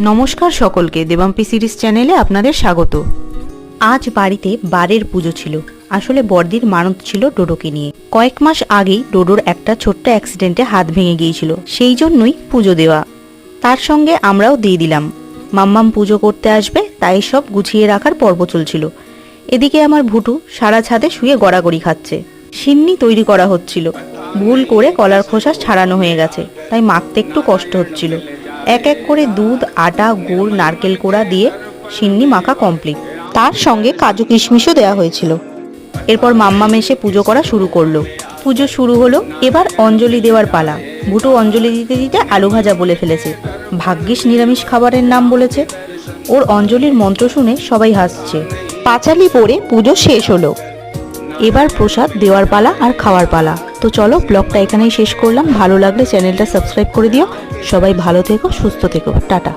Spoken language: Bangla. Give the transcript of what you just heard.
নমস্কার সকলকে দেবাম্পি সিরিজ চ্যানেলে আপনাদের স্বাগত। আজ বাড়িতে বারের পুজো ছিল। আসলে বর্দির মানত ছিল ডোডোকে নিয়ে। কয়েক মাস আগেই ডোডোর একটা ছোট্ট অ্যাক্সিডেন্টে হাত ভেঙে গিয়েছিল। সেই জন্যই পুজো দেওয়া। তার সঙ্গে আমরাও দিয়ে দিলাম। মাম্মাম পুজো করতে আসবে, তাই সব গুছিয়ে রাখার পর্ব চলছিল। এদিকে আমার ভুটু সারা ছাদে শুয়ে গড়াগড়ি খাচ্ছে। সিন্নি তৈরি করা হচ্ছিল। ভুল করে কলার খোসা ছাড়ানো হয়ে গেছে, তাই মাখতে একটু কষ্ট হচ্ছিল। এক এক করে দুধ, আটা, গুড়, নারকেল কোড়া দিয়ে সিন্নি মাখা কমপ্লিট তার সঙ্গে কাজু কিশমিশও দেওয়া হয়েছিল। এরপর মাম্মা এসে পুজো করা শুরু করল। পুজো শুরু হলো, এবার অঞ্জলি দেওয়ার পালা। ভুটু অঞ্জলি দিতে দিতে আলু ভাজা বলে ফেলেছে। ভাগ্যিস নিরামিষ খাবারের নাম বলেছে। ওর অঞ্জলির মন্ত্র শুনে সবাই হাসছে। পাঁচালি পরে পুজো শেষ হলো। এবার প্রসাদ দেওয়ার পালা আর খাওয়ার পালা। তো চলো ব্লগটা এখানেই শেষ করলাম। ভালো লাগলে চ্যানেলটা সাবস্ক্রাইব করে দিও। সবাই ভালো থেকো, সুস্থ থেকো। টাটা।